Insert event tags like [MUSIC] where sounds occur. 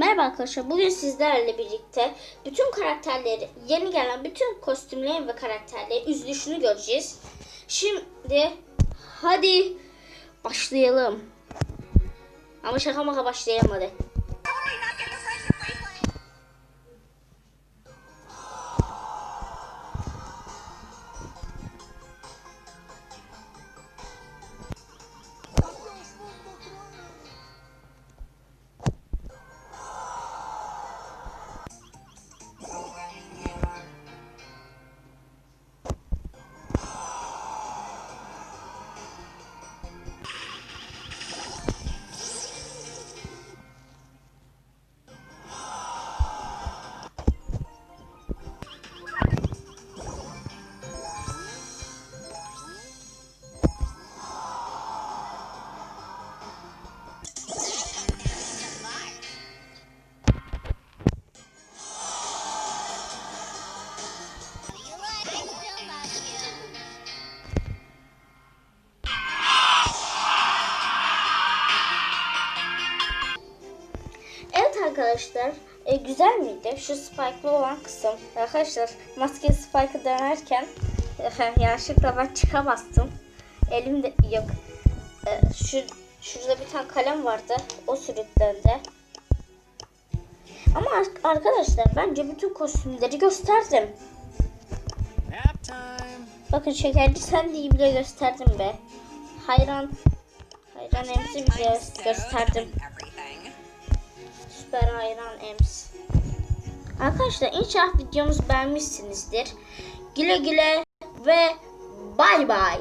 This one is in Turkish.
Merhaba arkadaşlar. Bugün sizlerle birlikte bütün karakterleri, yeni gelen bütün kostümleri ve karakterleri üzülüşünü göreceğiz. Şimdi hadi başlayalım. Ama şaka maka başlayalım hadi. Arkadaşlar, e, güzel miydi? Şu spike'lı olan kısım. Arkadaşlar, maske spike'ı dönerken e, [LAUGHS] yanlışlıkla ben çıka bastım. Elimde yok. E, şu şurada bir tane kalem vardı. O sürüklendi. Ama ar- arkadaşlar bence bütün kostümleri gösterdim. Bakın şekerci sen de bile gösterdim be. Hayran Hayran emsi bile gösterdim. Süper ems. Arkadaşlar inşallah videomuzu beğenmişsinizdir. Güle güle ve bay bay.